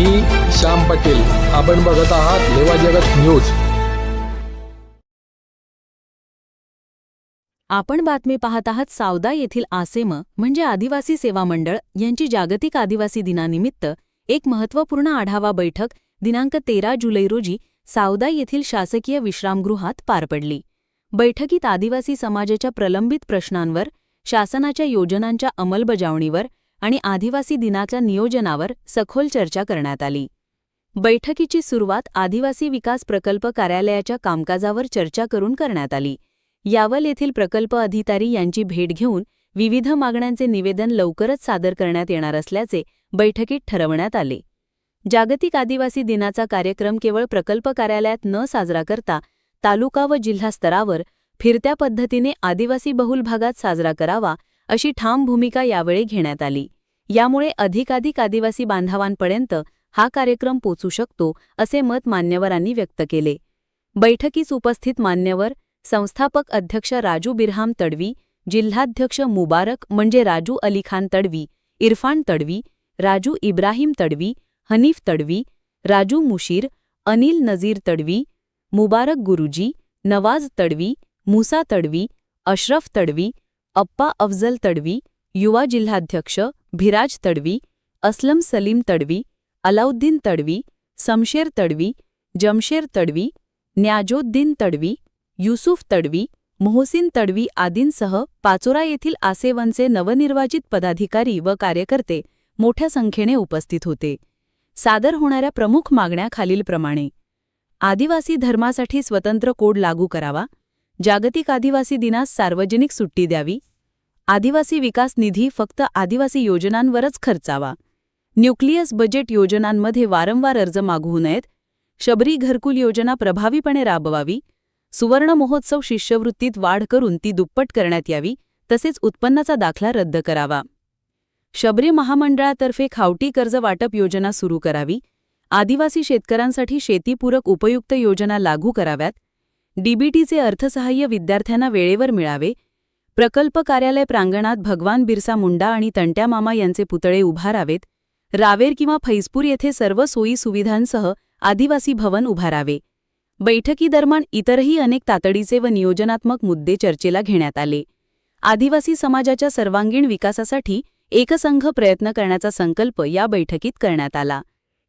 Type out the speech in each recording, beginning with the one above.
मी श्याम पटेल. आपण बघत आहात लेवा जगत न्यूज. आपण बातमी पाहत आहात सावदा येथील आसेम म्हणजे आदिवासी सेवा मंडळ यांची जागतिक आदिवासी दिनानिमित्त एक महत्त्वपूर्ण आढावा बैठक दिनांक तेरा जुलै रोजी सावदा येथील शासकीय विश्रामगृहात पार पडली. बैठकीत आदिवासी समाजाच्या प्रलंबित प्रश्नांवर शासनाच्या योजनांच्या अंमलबजावणीवर आणि आदिवासी दिनाच्या नियोजनावर सखोल चर्चा करण्यात आली. बैठकीची सुरुवात आदिवासी विकास प्रकल्प कार्यालयाच्या कामकाजावर चर्चा करून करण्यात आली. यावल येथील प्रकल्प अधिकारी यांची भेट घेऊन विविध मागण्यांचे निवेदन लवकरच सादर करण्यात येणार असल्याचे बैठकीत ठरवण्यात आले. जागतिक आदिवासी दिनाचा कार्यक्रम केवळ प्रकल्प कार्यालयात न साजरा करता तालुका व जिल्हा स्तरावर फिरत्या पद्धतीने आदिवासी बहुल भागात साजरा करावा अशी ठाम भूमिका यावेळी घेण्यात आली. यामुळे अधिकाधिक आदिवासी बांधवांपर्यंत हा कार्यक्रम पोचू शकतो असे मत मान्यवरांनी व्यक्त केले. बैठकीस उपस्थित मान्यवर संस्थापक अध्यक्ष राजू बिरहाम तडवी जिल्हाध्यक्ष मुबारक म्हणजे राजू अली खान तडवी इरफान तडवी राजू इब्राहिम तडवी हनीफ तडवी राजू मुशीर अनिल नजीर तडवी मुबारक गुरुजी नवाज तडवी मुसा तडवी अशरफ तडवी अप्पा अफजल तडवी युवा जिल्हाध्यक्ष भिराज तडवी असलम सलीम तडवी अलाउद्दीन तडवी समशेर तडवी जमशेर तडवी न्याजोद्दीन तडवी युसुफ तडवी मोहसिन तडवी आदींसह पाचोरा येथील आसेवनचे नवनिर्वाचित पदाधिकारी व कार्यकर्ते मोठ्या संख्येने उपस्थित होते. सादर होणाऱ्या प्रमुख मागण्या खालीलप्रमाणे आदिवासी धर्मासाठी स्वतंत्र कोड लागू करावा. जागतिक आदिवासी दिनास सार्वजनिक सुट्टी द्यावी. आदिवासी विकास निधी फक्त आदिवासी योजनांवरच खर्चावा. न्यूक्लियस बजेट योजनांमध्ये वारंवार अर्ज मागवू नयेत. शबरी घरकुल योजना प्रभावीपणे राबवावी. सुवर्ण महोत्सव शिष्यवृत्तीत वाढ करून ती दुप्पट करण्यात यावी तसेच उत्पन्नाचा दाखला रद्द करावा. शबरी महामंडळातर्फे खावटी कर्ज वाटप योजना सुरू करावी. आदिवासी शेतकऱ्यांसाठी शेतीपूरक उपयुक्त योजना लागू कराव्यात. डीबीटीचे अर्थसहाय्य विद्यार्थ्यांना वेळेवर मिळावे. प्रकल्प कार्यालय प्रांगणात भगवान बिरसा मुंडा आणि तंट्या मामा यांचे पुतळे उभारावेत. रावेर किंवा फैजपूर येथे सर्व सोयी सुविधांसह आदिवासी भवन उभारावे. बैठकीदरम्यान इतरही अनेक तातडीचे व नियोजनात्मक मुद्दे चर्चेला घेण्यात आले. आदिवासी समाजाच्या सर्वांगीण विकासासाठी एकसंघ प्रयत्न करण्याचा संकल्प या बैठकीत करण्यात आला.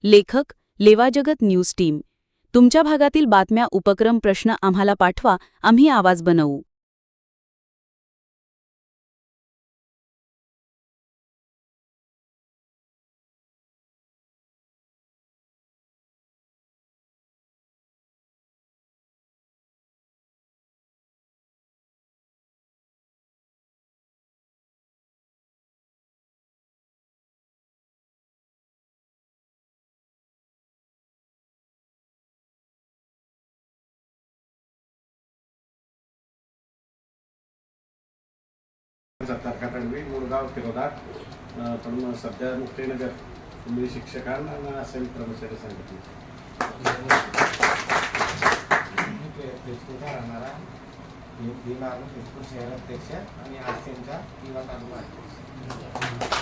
लेखक लेवाजगत न्यूज टीम तुमच्या भागातील बातम्या उपक्रम प्रश्न आम्हाला पाठवा. आम्ही आवाज बनवू. तारखा तडवी मुळगाव फिरोदाट अं, पण सध्या मुक्तीनगर मी शिक्षकांना आणि असेल कर्मचारी संघटना फेसबुकला राहणारा भीमा फेसबुक शहराध्यक्ष आणि आसिमचा युवा तालुका अध्यक्ष